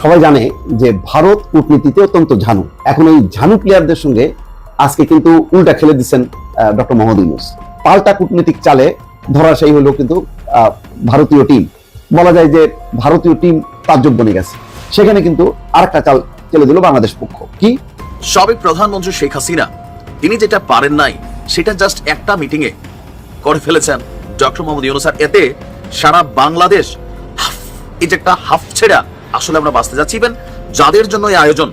সবাই জানে যে ভারত কূটনীতিতে অত্যন্ত ঝানু। এখন এই ঝানু প্লেয়ারদের সঙ্গে আজকে কিন্তু উল্টা খেলে দিচ্ছেন ডক্টর মোহাম্মদ ইউনুস। পাল্টা কূটনীতিক চালে ধরাশায়ী হলো কিন্তু ভারতীয় টিম বলা যায় যে ভারতীয় টিম তাজ্জব বনে গেছে। সেখানে কিন্তু আরেকটা চাল চেলে দিল বাংলাদেশ পক্ষ। কি? সাবেক প্রধানমন্ত্রী শেখ হাসিনা। তিনি যেটা পারেন নাই, সেটা জাস্ট একটা মিটিং এ করে ফেলেছেন ডক্টর মোহাম্মদ ইউনুস। আর এতে সারা বাংলাদেশ এই যে একটা হাফ ছেড়া আসলে আমরা বাঁচতে যাচ্ছি। ইভেন যাদের জন্য এই আয়োজন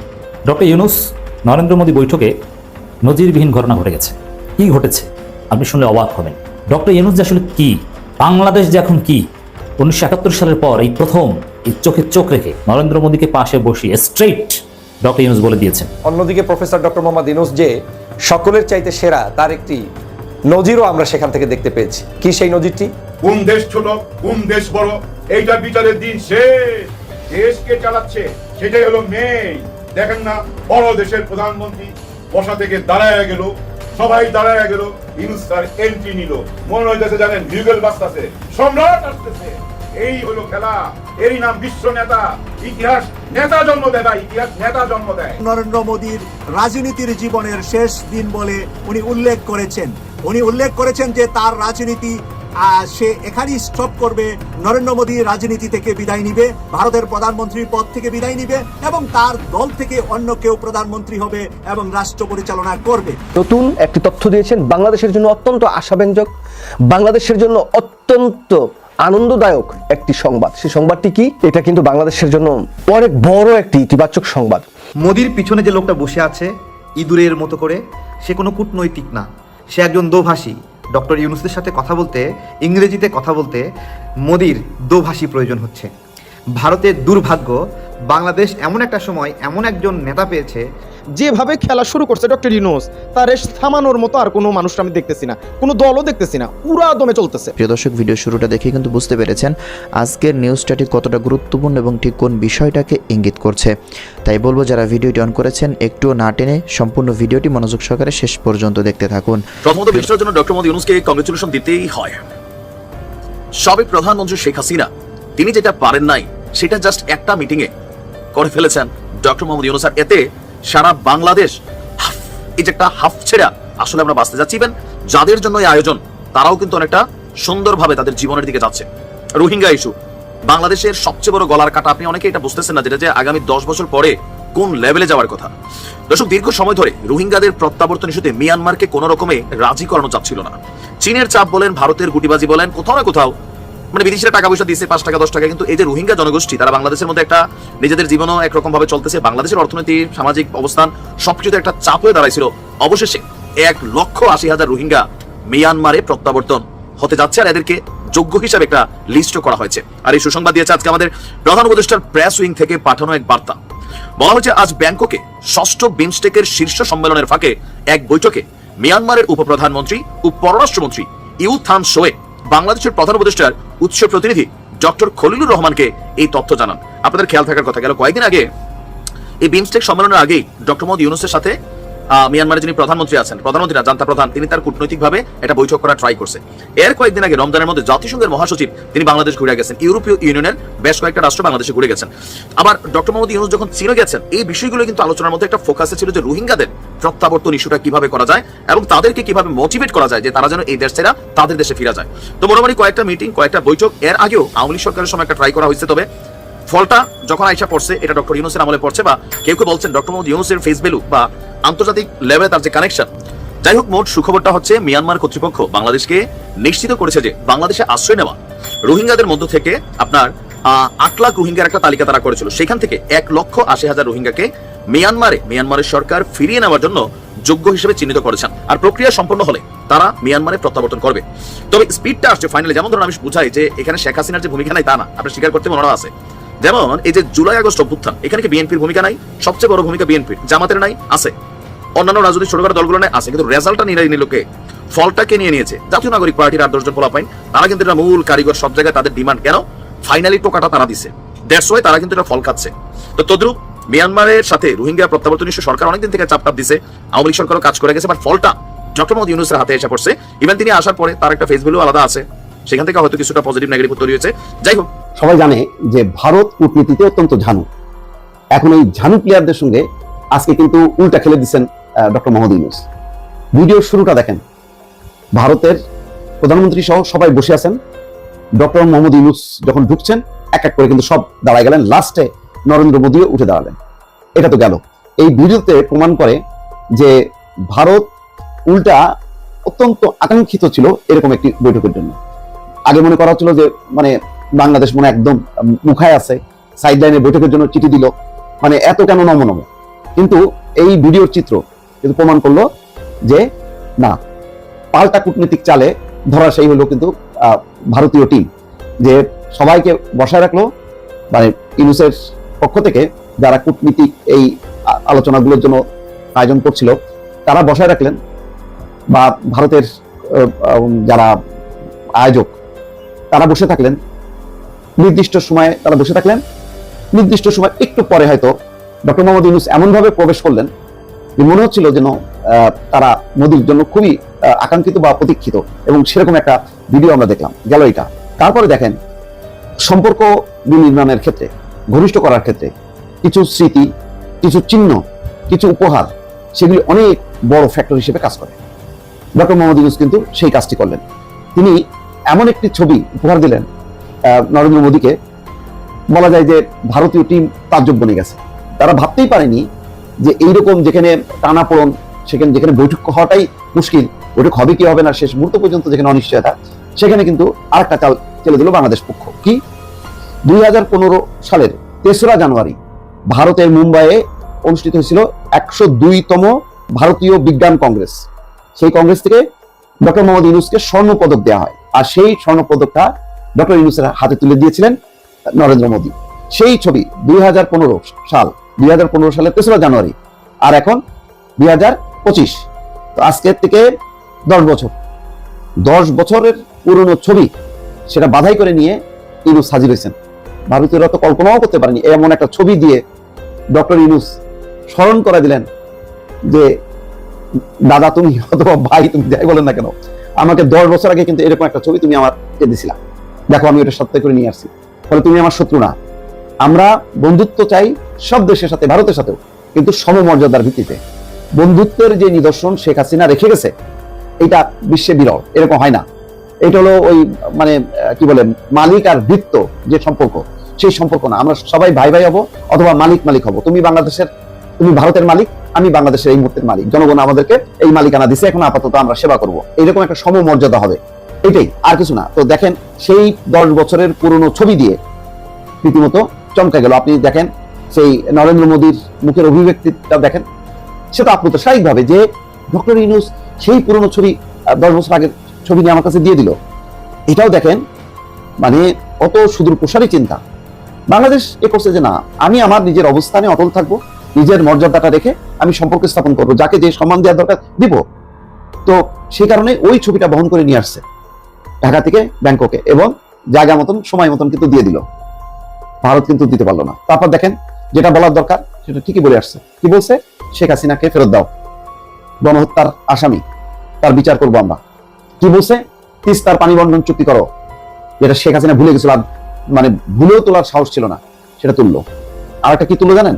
ডক্টর ইউনুস নরেন্দ্র মোদী বৈঠকে নজিরবিহীন ঘটনা ঘটে গেছে। কি ঘটেছে? আপনি শুনলে অবাক হবেন। ডক্টর ইউনুস যে আসলে কি? বাংলাদেশ যে এখন কি? উনিশশো একাত্তর সালের পর এই প্রথম এই চোখে চোখ রেখে নরেন্দ্র মোদীকে পাশে বসিয়ে স্ট্রেট ডক্টর ইউনুস বলে দিয়েছেন। অন্যদিকে প্রফেসর ডক্টর মোহাম্মদ ইনুস যে সকলের চাইতে সেরা তার একটি নজিরও আমরা সেখান থেকে দেখতে পেয়েছি। কি সেই নজিরটি? কোন দেশ ছোট কোন দেশ বড় এইটা বিচারের দিন শেষ। দেশকে চালাচ্ছে, সেটাই হলো মেয়ে দেখেন না, বড় দেশের প্রধানমন্ত্রী বসা থেকে দাঁড়ায় গেল, সবাই দাঁড়ায় গেল, ইউনুস এন্ট্রি নিল। মনে হইতেছে জানেন ভিউগেল বাজতেছে সম্রাট আসতেছে। এই হলো খেলা, এরই নাম বিশ্ব নেতা, ইতিহাস নেতা জন্ম দেয় ভাই, ইতিহাস নেতা জন্ম দেয়। নরেন্দ্র মোদীর রাজনীতির জীবনের শেষ দিন বলে উনি উল্লেখ করেছেন। উনি উল্লেখ করেছেন যে তার রাজনীতি সে এখানেই স্টপ করবে। নরেন্দ্র মোদী রাজনীতি থেকে বিদায় নিবে ভারতের প্রধানমন্ত্রীর পদ থেকে বিদায় নিবে এবং তার দল থেকে অন্য কেউ প্রধানমন্ত্রী হবে এবং রাষ্ট্র পরিচালনা করবে। নতুন একটি তথ্য দিয়েছেন বাংলাদেশের জন্য অত্যন্ত আশাব্যঞ্জক বাংলাদেশের জন্য অত্যন্ত আনন্দদায়ক একটি সংবাদ। সেই সংবাদটি কি? এটা কিন্তু বাংলাদেশের জন্য অনেক বড় একটি ইতিবাচক সংবাদ। মোদির পিছনে যে লোকটা বসে আছে ইঁদুরের মতো করে সে কোনো কূটনৈতিক না। সে একজন দোভাষী। ডক্টর ইউনুসের সাথে কথা বলতে, ইংরেজিতে কথা বলতে মোদির দোভাষী প্রয়োজন হচ্ছে। ভারতের দুর্ভাগ্য, বাংলাদেশ এমন একটা সময় এমন একজন নেতা পেয়েছে যেভাবে খেলা শুরু করছে ডক্টর ইউনুস তার থামানোর মতো আর কোনো মানুষ আমি দেখতেছি না কোনো দলও দেখতেছি না পুরা দমে চলতেছে। প্রিয় দর্শক ভিডিও শুরুটা দেখে কিন্তু বুঝতে পেরেছেন আজকের নিউজটা ঠিক কতটা গুরুত্বপূর্ণ এবং ঠিক কোন বিষয়টাকে ইঙ্গিত করছে। তাই বলব যারা ভিডিওটি অন করেছেন একটুও না টেনে সম্পূর্ণ ভিডিওটি মনোযোগ সহকারে শেষ পর্যন্ত দেখতে থাকুন। প্রথমত বিষয়টার জন্য ডক্টর মোদী ইউনুসকে কংগ্রেচুলেশন দিতেই হয়। সাবেক প্রধানমন্ত্রী শেখ হাসিনা তিনি যেটা পারেন নাই সেটা জাস্ট একটা মিটিং এ করে ফেলেছেন। ডক্টর মোহাম্মদ ইউনুস আর এতে সারা বাংলাদেশ এই যে একটা হাফ ছেড়া আসলে আমরা বাঁচতে যাচ্ছি। ইভেন যাদের জন্য এই আয়োজন, তারাও কিন্তু অনেকটা সুন্দরভাবে তাদের জীবনের দিকে যাচ্ছে। রোহিঙ্গা ইস্যু বাংলাদেশের সবচেয়ে বড় গলার কাটা, আপনি অনেকে এটা বুঝতেছেন না যেটা যে আগামী দশ বছর পরে কোন লেভেলে যাওয়ার কথা। দর্শক, দীর্ঘ সময় ধরে রোহিঙ্গাদের প্রত্যাবর্তন ইস্যুতে মিয়ানমারকে কোনো রকমে রাজি করানো চাচ্ছিল না। চীনের চাপ বলেন, ভারতের গুটিবাজি বলেন, কোথাও না কোথাও মানে বিদেশিরা টাকা পয়সা দিচ্ছে পাঁচ টাকা, দশ টাকা, কিন্তু এই যে রোহিঙ্গা জনগোষ্ঠী, তারা বাংলাদেশের মধ্যে একটা নিজেদের জীবনও একরকম ভাবে চলতেছে, বাংলাদেশের অর্থনীতি সামাজিক অবস্থান, সবকিছুতে একটা চাপ হয়ে দাঁড়াইছিল। অবশেষে এক লক্ষ আশি হাজার রোহিঙ্গা মিয়ানমারে প্রত্যাবর্তন হতে যাচ্ছে আর এদেরকে যোগ্য হিসাবে একটা লিস্ট করা হয়েছে। আর এই সুসংবাদ দিয়েছে আজকে আমাদের প্রধান উপদেষ্টার প্রেস উইং থেকে পাঠানো এক বার্তা। বলা হয়েছে, আজ ব্যাংককে ষষ্ঠ বিমস্টেকের শীর্ষ সম্মেলনের ফাঁকে এক বৈঠকে মিয়ানমারের উপপ্রধানমন্ত্রী ও পররাষ্ট্রমন্ত্রী ইউ থান শোয়ে বাংলাদেশের প্রধান উপদেষ্টার উৎস প্রতিনিধি ডক্টর খলিলুর রহমানকে এই তথ্য জানান। আপনাদের খেয়াল থাকার কথা, গেল কয়েকদিন আগে এই বিমস্টেক সম্মেলনের আগেই ডক্টর মোহাম্মদ ইউনুসের সাথে মিয়ানমারের যিনি প্রধানমন্ত্রী আছেন প্রধানমন্ত্রী না জান্তা প্রধান, তিনি তার কূটনৈতিকভাবে একটা বৈঠক করা ট্রাই করছে। এর কয়েকদিন আগে রমজানের মধ্যে জাতিসংঘের মহাসচিব তিনি বাংলাদেশ ঘুরে গেছেন, ইউরোপীয় ইউনিয়নের বেশ কয়েকটা রাষ্ট্র বাংলাদেশে ঘুরে গেছেন। আবার ডক্টর মোহাম্মদ ইউনুস যখন চীনে গেছেন, এই বিষয়গুলো কিন্তু আলোচনার মধ্যে একটা ফোকাসে ছিল যে রোহিঙ্গাদের প্রত্যাবর্তন ইস্যুটা কীভাবে করা যায় এবং তাদেরকে কীভাবে মোটিভেট করা যায় যে তারা যেন এই দেশ ছেড়া তাদের দেশে ফিরা যায়। তো মোটামুটি কয়েকটা মিটিং কয়েকটা বৈঠক, এর আগেও আওয়ামী লীগ সরকারের সময় একটা ট্রাই করা হয়েছে, তবে ফলটা যখন আইসা পড়ছে, এটা ডক্টর ইউনুসের আমলে পড়ছে বা কেউ কেউ বলছেন ডক্টর মোহাম্মদ ইউনুসের ফেস ভ্যালু বা আন্তর্জাতিক লেভেলে তার যে কানেকশন যাই হোক, মোট সুখবরটা হচ্ছে মিয়ানমার কর্তৃপক্ষ বাংলাদেশকে নিশ্চিত করেছে যে বাংলাদেশে আশ্রয় নেওয়া রোহিঙ্গাদের মধ্য থেকে আপনার আট লাখ রোহিঙ্গার একটা তালিকা তারা করেছিল। সেখান থেকে এক লক্ষ আশি হাজার রোহিঙ্গাকে মিয়ানমারে, মিয়ানমারের সরকার ফিরিয়ে নেওয়ার জন্য যোগ্য হিসেবে চিহ্নিত করেছেন। আর প্রক্রিয়া সম্পন্ন হলে তারা মিয়ানমারে প্রত্যাবর্তন করবে। তবে স্পিডটা আসছে ফাইনালি যেমন ধরুন আমি বুঝাই যে এখানে শেখ হাসিনার যে ভূমিকা নাই তা না, আপনি স্বীকার করতে মনে আছে। যেমন এই যে জুলাই আগস্ট অভ্যুত্থান, এখানে কি বিএনপির ভূমিকা নাই? সবচেয়ে বড় ভূমিকা বিএনপির জামাতের নাই? আছে। অন্যান্য রাজনৈতিক ছোটখাটো দলগুলো নাই? আছে, কিন্তু রেজাল্টটা নিয়ে নিল কে? ফলটাকে নিয়ে নিয়েছে? জাতীয় নাগরিক পার্টির আট, দশজন ফলা পাইন তারা কিন্তু এটা মূল কারিগর, সব জায়গায় তাদের ডিমান্ড কেন? ফাইনালি টোকাটা তারা দিছে। ওয়াই তারা কিন্তু এটা ফল খাচ্ছে। তো তদ্রুপ মিয়ানমারের সাথে রোহিঙ্গা প্রত্যাবর্তন ইস্যু সরকার অনেকদিন থেকে চাপ টাপ দিছে, আওয়ামী লীগ সরকারও কাজ করে গেছে বাট ফলটা ডক্টর মোহাম্মদ ইউনুসের হাতে এসে পড়ছে। ইভেন তিনি আসার পরে তার একটা ফেস ভ্যালু আলাদা আছে। সেখান থেকে হয়তো কিছুটা পজিটিভ নেগেটিভ তৈরি হয়েছে। যাই হোক। সবাই জানে যে ভারত কূটনীতিতে অত্যন্ত ঝানু। এখন এই ঝানু প্লেয়ারদের সঙ্গে আজকে কিন্তু উল্টা খেলে দিচ্ছেন ডক্টর মোহাম্মদ ইউনুস। ভিডিওর শুরুটা দেখেন। ভারতের প্রধানমন্ত্রী সহ সবাই বসে আছেন। ডক্টর মোহাম্মদ ইউনুস যখন ঢুকছেন, এক এক করে কিন্তু সব দাঁড়ায় গেলেন। লাস্টে নরেন্দ্র মোদীও উঠে দাঁড়ালেন। এটা তো গেল। এই ভিডিওতে প্রমাণ করে যে ভারত উল্টা অত্যন্ত আকাঙ্ক্ষিত ছিল এরকম একটি বৈঠকের জন্য। আগে মনে করা হচ্ছিল যে মানে বাংলাদেশ মনে একদম মুখায় আছে। সাইড লাইনে বৈঠকের জন্য চিঠি দিল। মানে এত কেন নম নম কিন্তু এই ভিডিওর চিত্র কিন্তু প্রমাণ করল যে, না, পাল্টা কূটনীতিক চালে ধরা সেই হলো কিন্তু ভারতীয় টিম যে সবাইকে বসায় রাখল মানে ইউনুসের পক্ষ থেকে যারা কূটনীতিক এই আলোচনাগুলোর জন্য আয়োজন করছিল, তারা বসায় রাখলেন বা ভারতের যারা আয়োজক, তারা বসে থাকলেন। নির্দিষ্ট সময়ে তারা বসে থাকলেন। নির্দিষ্ট সময় একটু পরে হয়তো ডক্টর মোহাম্মদ ইউনুস এমনভাবে প্রবেশ করলেন যে মনে হচ্ছিল যেন তারা মোদীর জন্য খুবই আকাঙ্ক্ষিত বা প্রতীক্ষিত এবং সেরকম একটা ভিডিও আমরা দেখলাম। গেল এটা তারপরে দেখেন, সম্পর্ক বিনির্মাণের ক্ষেত্রে ঘনিষ্ঠ করার ক্ষেত্রে কিছু স্মৃতি, কিছু চিহ্ন, কিছু উপহার সেগুলি অনেক বড় ফ্যাক্টর হিসেবে কাজ করে। ডক্টর মোহাম্মদ ইউনুস কিন্তু সেই কাজটি করলেন। তিনি এমন একটি ছবি উপহার দিলেন নরেন্দ্র মোদীকে। বলা যায় যে ভারতীয় টিম তাজ্জব বনে গেছে। তারা ভাবতেই পারেনি যে এইরকম যেখানে টানাপোড়ন, সেখানে যেখানে বৈঠক হওয়াটাই মুশকিল, বৈঠক হবে কি হবে না, শেষ মুহূর্ত পর্যন্ত যেখানে অনিশ্চয়তা, সেখানে কিন্তু আরেকটা চাল চলে দিল বাংলাদেশ পক্ষ। কি? দুই হাজার পনেরো সালের তেসরা জানুয়ারি ভারতের মুম্বাইয়ে অনুষ্ঠিত হয়েছিল একশো দুইতম ভারতীয় বিজ্ঞান কংগ্রেস। সেই কংগ্রেস থেকে ডক্টর মোহাম্মদ ইউনুসকে স্বর্ণ পদক দেওয়া হয়। আর সেই স্বর্ণ পদকটা ডক্টর ইউনুসের হাতে তুলে দিয়েছিলেন নরেন্দ্র মোদী। সেই ছবি দুই হাজার পনেরো সাল, দুই হাজার পনেরো সালের তেসরা জানুয়ারি আর এখন দুই হাজার পঁচিশ। তো আজকের থেকে দশ বছর। দশ বছরের পুরনো ছবি সেটা বাধাই করে নিয়ে ইউনুস হাজির হয়েছেন। ভারতীয়রা তো কল্পনাও করতে পারেনি। এমন একটা ছবি দিয়ে ডক্টর ইউনুস স্মরণ করে দিলেন যে, দাদা তুমি অথবা ভাই তুমি যাই বলেন না কেন, আমাকে দশ বছর আগে কিন্তু এরকম একটা ছবি তুমি আমার দিছিলা। দেখো, আমি এটা সত্য করে নিয়ে আসছি। ফলে তুমি আমার শত্রু না। আমরা বন্ধুত্ব চাই সব দেশের সাথে, ভারতের সাথেও, কিন্তু সমমর্যাদার ভিত্তিতে। বন্ধুত্বের যে নিদর্শন শেখ হাসিনা রেখে গেছে, এটা বিশ্বে বিরল, এরকম হয় না। এটা হলো ওই মানে কি বলে, মালিক আর বৃত্ত যে সম্পর্ক। সেই সম্পর্ক না। আমরা সবাই ভাই ভাই হব অথবা মালিক মালিক হব। তুমি বাংলাদেশের তুমি ভারতের মালিক, আমি বাংলাদেশের এই মুহূর্তের মালিক। জনগণ আমাদেরকে এই মালিকানা দিছে, এখন আপাতত আমরা সেবা করব। এইরকম একটা সমমর্যাদা হবে। এটাই, আর কিছু না। তো দেখেন, সেই দশ বছরের পুরনো ছবি দিয়ে রীতিমতো চমকে গেল। আপনি দেখেন, সেই নরেন্দ্র মোদীর মুখের অভিব্যক্তিটা দেখেন সেটা স্বাভাবিকভাবে যে ডক্টর ইউনুস সেই পুরনো ছবি দশ বছর আগের ছবি নিয়ে আমার কাছে দিয়ে দিল। এটাও দেখেন মানে অত সুদূর প্রসারী চিন্তা। বাংলাদেশ এ করছে যে না, আমি আমার নিজের অবস্থানে অটল থাকব, নিজের মর্যাদাটা রেখে আমি সম্পর্ক স্থাপন করব, যাকে যে সম্মান দেওয়ার দরকার দিব। তো সেই কারণে ওই ছবিটা বহন করে নিয়ে আসছে ঢাকা থেকে ব্যাংককে এবং জায়গা মতন, সময় মতন কিন্তু দিয়ে দিল। ভারত কিন্তু দিতে পারল না। তারপর দেখেন, যেটা বলার দরকার, সেটা ঠিকই বলে আসছে। কি বলছে? শেখ হাসিনাকে ফেরত দাও। গণহত্যার আসামি, তার বিচার করব আমরা। কি বলছে? তিস্তার পানি বন্টন চুক্তি করো। যেটা শেখ হাসিনা ভুলে গেছিল মানে ভুলেও তোলার সাহস ছিল না, সেটা তুললো। আর একটা কি তুললো জানেন?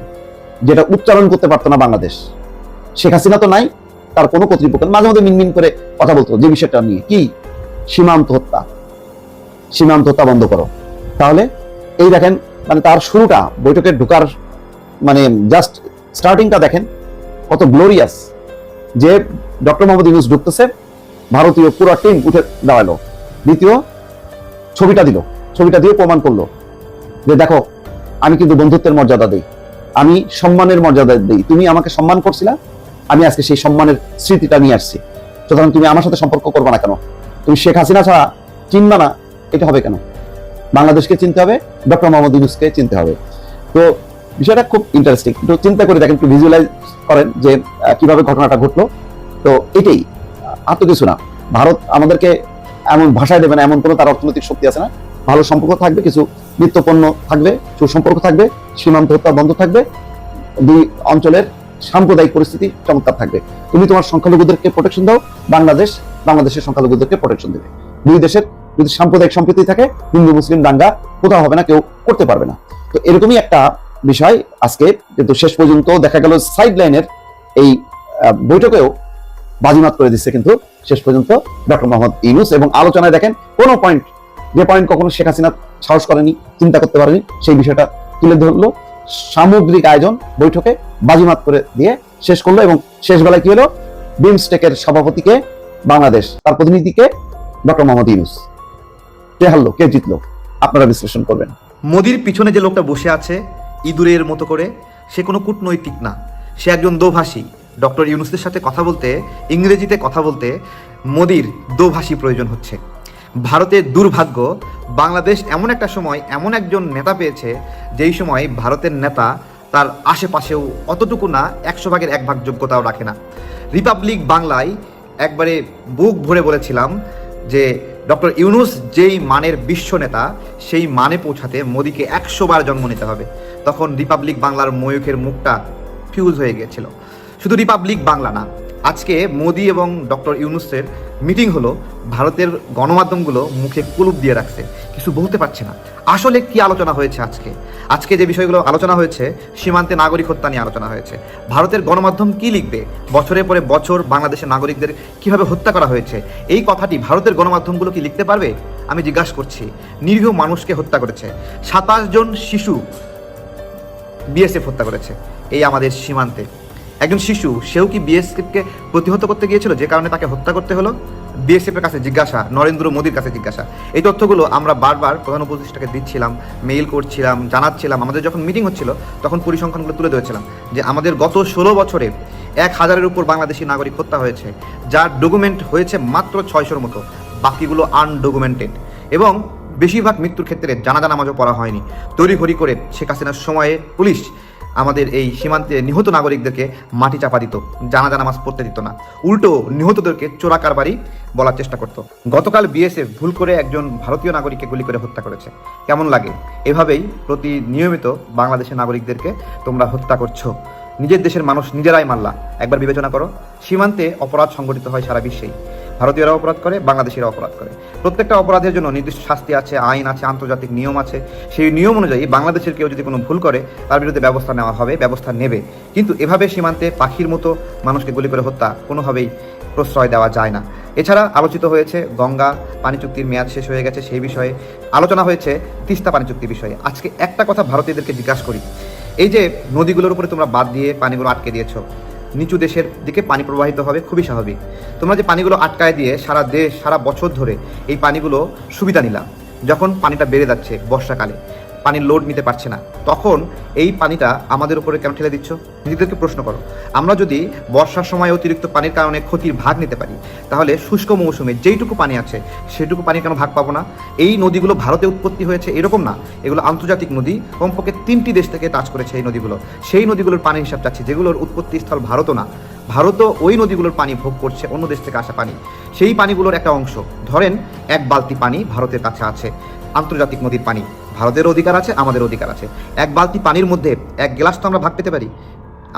যেটা উচ্চারণ করতে পারতো না বাংলাদেশ। শেখ হাসিনা তো নাই, তার কোনো কর্তৃপক্ষ মাঝে মধ্যে মিনমিন করে কথা বলতো যে বিষয়টা নিয়ে। কি? সীমান্ত হত্যা। সীমান্ত হত্যা বন্ধ করো। তাহলে এই দেখেন মানে তার শুরুটা, বৈঠকে ঢোকার মানে জাস্ট স্টার্টিংটা দেখেন, কত গ্লোরিয়াস যে ডক্টর মোহাম্মদ ইউনুস ঢুকতেছে, ভারতীয় পুরো টিম উঠে দাঁড়াল। দ্বিতীয়, ছবিটা দিল। ছবিটা দিয়ে প্রমাণ করল যে দেখো, আমি কিন্তু বন্ধুত্বের মর্যাদা দেই, আমি সম্মানের মর্যাদা দেই। তুমি আমাকে সম্মান করছিলা, আমি আজকে সেই সম্মানের স্মৃতিটা নিয়ে আসছি। সুতরাং তুমি আমার সাথে সম্পর্ক করবে না কেন? তুমি শেখ হাসিনা ছাড়া চিনবা না, এটা হবে কেন? বাংলাদেশকে চিনতে হবে, ডক্টর মোহাম্মদ ইউনুসকে চিনতে হবে। তো বিষয়টা খুব ইন্টারেস্টিং একটু চিন্তা করে দেখেন, একটু ভিজুয়ালাইজ করেন যে কীভাবে ঘটনাটা ঘটলো। তো এটাই আর তো কিছু না। ভারত আমাদেরকে এমন ভাষায় দেবে না, এমন কোনো তার অর্থনৈতিক শক্তি আছে না ভালো সম্পর্ক থাকবে, কিছু নিত্যপণ্য থাকবে, সুসম্পর্ক থাকবে সীমান্ত হত্যা বন্ধ থাকবে, দুই অঞ্চলের সাম্প্রদায়িক পরিস্থিতি চমৎকার থাকবে। তুমি তোমার সংখ্যালঘুদেরকে প্রোটেকশন দাও, বাংলাদেশ, বাংলাদেশের সংখ্যালঘুদেরকে প্রোটেকশন দেবে। দুই দেশের যদি সাম্প্রদায়িক সম্প্রীতি থাকে, হিন্দু, মুসলিম, দাঙ্গা, কোথাও হবে না, কেউ করতে পারবে না। তো এরকমই একটা বিষয় আজকে, কিন্তু শেষ পর্যন্ত দেখা গেল সাইড লাইনের এই বৈঠকেও বাজিমাত করে দিচ্ছে কিন্তু শেষ পর্যন্ত ডক্টর মোহাম্মদ ইউনুস। এবং আলোচনায় দেখেন কোনো পয়েন্ট যে পয়েন্ট কখনো শেখ হাসিনা সাহস করেনি, চিন্তা করতে পারেনি, সেই বিষয়টা তুলে ধরলো। সামগ্রিক আয়োজন বৈঠকে বাজিমাত করে দিয়ে শেষ করল এবং শেষ বেলায় কি হলো? বিমস্টেকের সভাপতিকে বাংলাদেশ, তার প্রতিনিধিকে ডক্টর মোহাম্মদ ইউনুস। কে হারলো, কে জিতলো? আপনারা বিশ্লেষণ করবেন। মোদির পিছনে যে লোকটা বসে আছে, ইঁদুরের মতো করে, সে কোনো কূটনৈতিক না। সে একজন দোভাষী। ডক্টর ইউনুসের সাথে কথা বলতে, ইংরেজিতে কথা বলতে, মোদির দোভাষী প্রয়োজন হচ্ছে। ভারতের দুর্ভাগ্য, বাংলাদেশ এমন একটা সময় এমন একজন নেতা পেয়েছে, যেই সময় ভারতের নেতা তার আশেপাশেও অতটুকু না, একশো ভাগের এক ভাগ যোগ্যতাও রাখে না। রিপাবলিক বাংলায় একবারে বুক ভরে বলেছিলাম যে, ডক্টর ইউনুস যেই মানের বিশ্ব নেতা, সেই মানে পৌঁছাতে মোদীকে একশো বার জন্ম নিতে হবে। তখন রিপাবলিক বাংলার ময়ূখের মুখটা ফিউজ হয়ে গিয়েছিল। শুধু রিপাবলিক বাংলা না আজকে মোদি এবং ডক্টর ইউনুসের মিটিং হলো ভারতের গণমাধ্যমগুলো মুখে কুলুপ দিয়ে রাখছে, কিছু বলতে পারছে না। আসলে কি আলোচনা হয়েছে আজকে? আজকে যে বিষয়গুলো আলোচনা হয়েছে, সীমান্তে নাগরিক হত্যা নিয়ে আলোচনা হয়েছে। ভারতের গণমাধ্যম কি লিখবে? বছরের পরে বছর বাংলাদেশের নাগরিকদের কীভাবে হত্যা করা হয়েছে? এই কথাটি ভারতের গণমাধ্যমগুলো কি লিখতে পারবে? আমি জিজ্ঞাসা করছি। নিরীহ মানুষকে হত্যা করেছে। সাতাশ জন শিশু বিএসএফ হত্যা করেছে। এই আমাদের সীমান্তে। একজন শিশু, সেও কি বিএসএফকে প্রতিহত করতে গিয়েছিল? যে কারণে তাকে হত্যা করতে হলো? বিএসএফ এর কাছে জিজ্ঞাসা, নরেন্দ্র মোদীর কাছে জিজ্ঞাসা। এই তথ্যগুলো আমরা বারবার প্রধান উপদেষ্টাকে দিচ্ছিলাম মেইল করছিলাম, জানাচ্ছিলাম। আমাদের যখন মিটিং হচ্ছিল, তখন পরিসংখ্যানগুলো তুলে ধরেছিলাম যে আমাদের গত ষোলো বছরে এক হাজারের উপর বাংলাদেশি নাগরিক হত্যা হয়েছে, যার ডকুমেন্ট হয়েছে মাত্র ছয়শোর মতো, বাকিগুলো আনডকুমেন্টেড এবং বেশিরভাগ মৃত্যুর ক্ষেত্রে জানাজা নামাজও পড়া হয়নি। তড়িঘড়ি করে শেখ হাসিনার সময়ে পুলিশ আমাদের এই সীমান্তে নিহত নাগরিকদেরকে মাটি চাপা দিত, জানাজা নামাজ পড়তে দিত না। উল্টো নিহতদেরকে চোরা কারবারি বলার চেষ্টা করত। গতকাল বিএসএফ ভুল করে একজন ভারতীয় নাগরিককে গুলি করে হত্যা করেছে। কেমন লাগে? এভাবেই প্রতি নিয়মিত বাংলাদেশের নাগরিকদেরকে তোমরা হত্যা করছ। নিজের দেশের মানুষ নিজেরাই মারলা একবার বিবেচনা করো, সীমান্তে অপরাধ সংগঠিত হয় সারা বিশ্বেই। ভারতীয়রা অপরাধ করে, বাংলাদেশিরা অপরাধ করে। প্রত্যেকটা অপরাধের জন্য নির্দিষ্ট শাস্তি আছে, আইন আছে, আন্তর্জাতিক নিয়ম আছে। সেই নিয়ম অনুযায়ী বাংলাদেশের কেউ যদি কোনো ভুল করে, তার বিরুদ্ধে ব্যবস্থা নেওয়া হবে, ব্যবস্থা নেবে। কিন্তু এভাবে সীমান্তে পাখির মতো মানুষকে গুলি করে হত্যা কোনোভাবেই প্রশ্রয় দেওয়া যায় না। এছাড়া আলোচিত হয়েছে, গঙ্গা পানি চুক্তির মেয়াদ শেষ হয়ে গেছে সেই বিষয়ে। আলোচনা হয়েছে তিস্তা পানি চুক্তি বিষয়ে। আজকে একটা কথা ভারতীয়দেরকে জিজ্ঞাসা করি। এই যে নদীগুলোর উপরে তোমরা বাদ দিয়ে পানিগুলো আটকে দিয়েছ নিচু দেশের দিকে পানি প্রবাহিত হবে, খুবই স্বাভাবিক। তোমরা যে পানিগুলো আটকায় দিয়ে সারা দেশ, সারা বছর ধরে এই পানিগুলো সুবিধা নিলাম যখন পানিটা বেড়ে যাচ্ছে বর্ষাকালে। পানির লোড নিতে পারছে না। তখন এই পানিটা আমাদের উপরে কেন ঠেলে দিচ্ছ? নিজেদেরকে প্রশ্ন করো। আমরা যদি বর্ষার সময় অতিরিক্ত পানির কারণে ক্ষতির ভাগ নিতে পারি, তাহলে শুষ্ক মৌসুমে যেইটুকু পানি আছে, সেটুকু পানি কেন ভাগ পাবো না? এই নদীগুলো ভারতে উৎপত্তি হয়েছে এরকম না। এগুলো আন্তর্জাতিক নদী, কমপক্ষে তিনটি দেশ থেকে টাচ করেছে এই নদীগুলো। সেই নদীগুলোর পানির হিসাব চাচ্ছি, যেগুলোর উৎপত্তি স্থল ভারতও না। ভারতও ওই নদীগুলোর পানি ভোগ করছে অন্য দেশ থেকে আসা পানি। সেই পানিগুলোর একটা অংশ, ধরেন এক বালতি পানি ভারতের কাছে আছে। আন্তর্জাতিক নদীর পানি। ভারতের অধিকার আছে, আমাদের অধিকার আছে। এক বালতি পানির মধ্যে এক গ্লাস তো আমরা ভাগ পেতে পারি।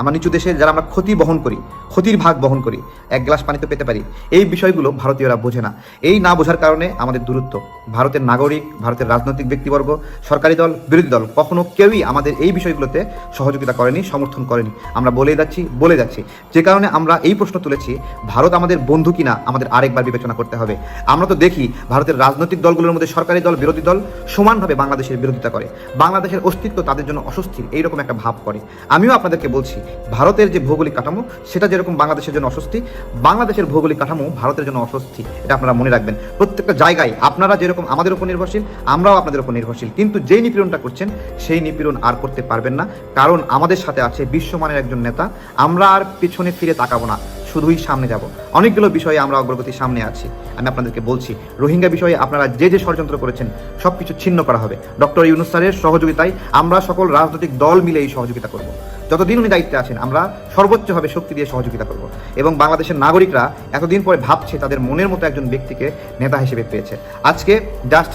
আমরা নিচু দেশে যারা আমরা ক্ষতি বহন করি, ক্ষতির ভাগ বহন করি, এক গ্লাস পানি তো পেতে পারি, এই বিষয়গুলো ভারতীয়রা বোঝে না। এই না বোঝার কারণে আমাদের দূরত্ব। ভারতের নাগরিক, ভারতের রাজনৈতিক ব্যক্তিবর্গ, সরকারি দল, বিরোধী দল, কখনো কেউই আমাদের এই বিষয়গুলোতে সহযোগিতা করেনি, সমর্থন করেনি। আমরা বলে যাচ্ছি বলে যাচ্ছি। যে কারণে আমরা এই প্রশ্ন তুলেছি, ভারত আমাদের বন্ধু কিনা আমাদের আরেকবার বিবেচনা করতে হবে। আমরা তো দেখি, ভারতের রাজনৈতিক দলগুলোর মধ্যে সরকারি দল, বিরোধী দল সমানভাবে বাংলাদেশের বিরোধিতা করে। বাংলাদেশের অস্তিত্ব তাদের জন্য অস্বস্তির, এইরকম একটা ভাব করে। আমিও আপনাদেরকে বলছি ভারতের যে ভৌগোলিক কাঠামো, সেটা যেরকম বাংলাদেশের জন্য অস্বস্তি, বাংলাদেশের ভৌগোলিক কাঠামো ভারতের জন্য অস্বস্তি, এটা আপনারা মনে রাখবেন। প্রত্যেকটা জায়গায় আপনারা যেরকম আমাদের উপর নির্ভরশীল, আমরাও আপনাদের উপর নির্ভরশীল। কিন্তু যেই নিপীড়নটা করছেন, সেই নিপীড়ন আর করতে পারবেন না। কারণ আমাদের সাথে আছে বিশ্বমানের একজন নেতা। আমরা আর পিছনে ফিরে তাকাবো না, শুধুই সামনে যাব। অনেকগুলো বিষয়ে আমরা অগ্রগতির সামনে আছি। আমি আপনাদেরকে বলছি, রোহিঙ্গা বিষয়ে আপনারা যে যে ষড়যন্ত্র করেছেন সব কিছু ছিন্ন করা হবে। ডক্টর ইউনুস স্যারের সহযোগিতায় আমরা সকল রাজনৈতিক দল মিলে এই সহযোগিতা করব। যতদিন উনি দায়িত্বে আছেন, আমরা সর্বোচ্চভাবে শক্তি দিয়ে সহযোগিতা করব। এবং বাংলাদেশের নাগরিকরা এতদিন পরে ভাবছে তাদের মনের মতো একজন ব্যক্তিকে নেতা হিসেবে পেয়েছে। আজকে জাস্ট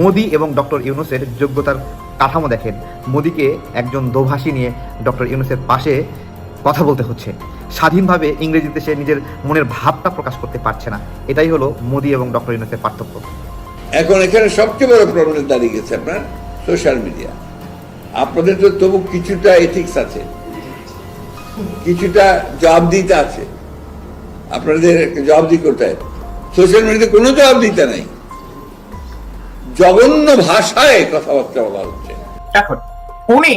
মোদি এবং ডক্টর ইউনুসের যোগ্যতার কাঠামো দেখেন। মোদিকে একজন দোভাষী নিয়ে ডক্টর ইউনুসের পাশে কথা বলতে হচ্ছে। স্বাধীনভাবে ইংরেজিতে সে নিজের মনের ভাবটা প্রকাশ করতে পারছে না। এটাই হলো মোদি এবং ডক্টর ইউনুসের পার্থক্য। এখন এখানে সবচেয়ে বড় প্রবলেম দাঁড়িয়ে গেছে আপনার সোশ্যাল মিডিয়া আপনাদের তো তবু কিছুটা এথিক্স আছে। কিছুটা জবাবদিহিতা আছে। আপনাদের জবাবদি করতে হয় সোশ্যাল মিডিয়াতে কোনো জবাবদিহিতা নাই। জঘন্য ভাষায় কথাবার্তা বলা হচ্ছে। এখন, উনি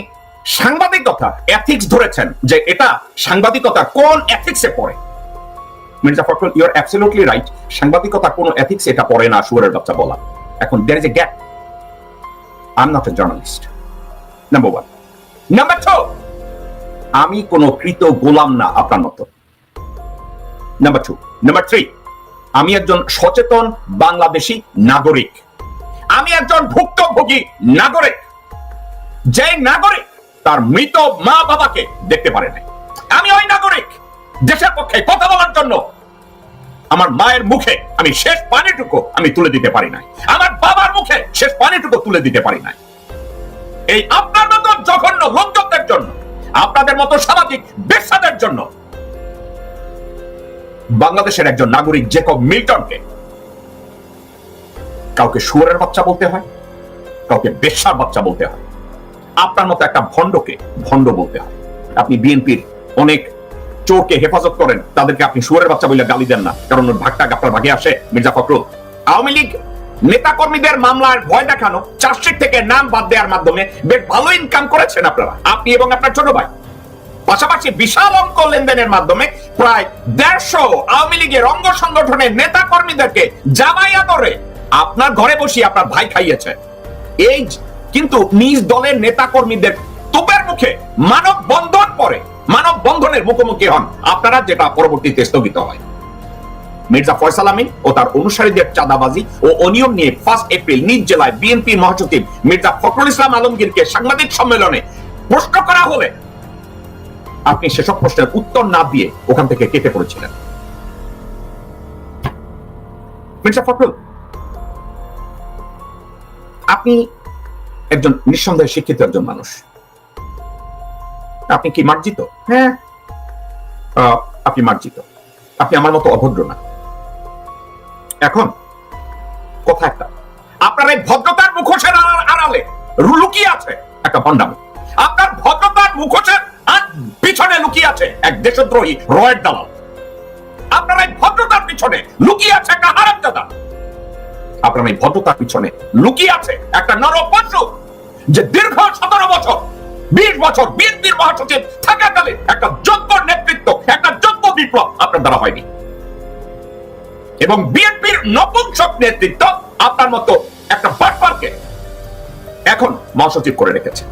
সাংবাদিকতা এথিক্স ধরেছেন যে এটা সাংবাদিকতা কোন এথিক্সে পড়ে? Mirza Fakhrul your absolutely right সাংবাদিকতা কোন এথিক্স এটা পড়ে না সুরের বাচ্চা বলা। এখন there is a gap I am not a journalist number one number two আমি কোন কৃত গোলাম না আপনার মতো। নাম্বার টু নাম্বার থ্রি আমি একজন সচেতন বাংলাদেশি নাগরিক। আমি একজন ভুক্তভোগী নাগরিক। যে নাগরিক তার মৃত মা বাবাকে দেখতে পারে নাই। আমি ওই নাগরিক দেশের পক্ষে কথা বলার জন্য আমার মায়ের মুখে আমি শেষ পানিটুকু আমি তুলে দিতে পারি নাই। আমার বাবার মুখে শেষ পানিটুকু তুলে দিতে পারি নাই। এই আপনার মতো জঘন্য লোকজনদের জন্য, আপনাদের মতো সামাজিক বেসাদের জন্য, বাংলাদেশের একজন নাগরিক জেকব মিল্টনকে কাউকে শুয়ারের বাচ্চা বলতে হয়, কাউকে বেশ্যার বাচ্চা বলতে হয়। আপনার মতো একটা ভণ্ডকে ভণ্ড বলতে হয়। আপনি বিএনপির অনেক চোরকে হেফাজত করেন, তাদেরকে আপনি শুয়ারের বাচ্চা বলে গালি দেন না, কারণ ভাগটা আপনার ভাগে আসে, মির্জা ফখরুল। আওয়ামী লীগ নেতা কর্মীদের মামলার ভয় দেখানো চার্জশিট থেকে নাম বাদ দেওয়ার মাধ্যমে বেশ ভালো ইনকাম করেছেন আপনারা, আপনি এবং আপনার ছোট ভাই। পাশাপাশি বিশাল অঙ্ক লেনদেনের মাধ্যমে প্রায় দেড়শো আওয়ামী লীগের অঙ্গ সংগঠনের নেতা কর্মীদেরকে জামাইয়া করে আপনার ঘরে বসে আপনার ভাই খাইয়েছে। এই কিন্তু নিজ দলের নেতা কর্মীদের তোপের মুখে মানব বন্ধন পরে মানব বন্ধনের মুখোমুখি হন। আপনারা যেটা পরবর্তীতে স্থগিত হয়। মির্জা ফয়সাল আমিন ও তার অনুসারীদের চাঁদাবাজি ও অনিয়ম নিয়ে ফার্স্ট এপ্রিল, নিজ জেলায় বিএনপি মহাসচিব মির্জা ফখরুল ইসলাম আলমগীরকে সাংবাদিক সম্মেলনে প্রশ্ন করা হলে আপনি সেসব প্রশ্নের উত্তর না দিয়ে ওখান থেকে কেটে পড়েছিলেন। মির্জা ফখরুল, আপনি একজন নিঃসন্দেহে শিক্ষিত একজন মানুষ। আপনি কি মার্জিত? হ্যাঁ। আপনি মার্জিত। আপনি আমার মতো অভদ্র না। এখন, কথা একটা। আপনার এই ভদ্রতার মুখোশের আড়ালে লুকিয়ে আছে একটা ভণ্ডামি আপনার ভদ্রতার মুখোশের পিছনে লুকিয়ে আছে এক দেশদ্রোহী রয়ের দালাল। আপনার এই ভদ্রতার পিছনে লুকিয়ে আছে একটা হারামজাদা আপনার এই ভদ্রতার পিছনে লুকিয়ে আছে একটা নরপশু যে দীর্ঘ সতেরো বছর, বিশ বছর বিএনপির মহাসচিব থাকাকালে একটা যোগ্য নেতৃত্ব, একটা যোগ্য বিপ্লব আপনার দ্বারা হয়নি। এবং বিএনপির নপুংসক নেতৃত্ব আপনার মতো একটা বাটপারকে এখন মহাসচিব করে রেখেছে।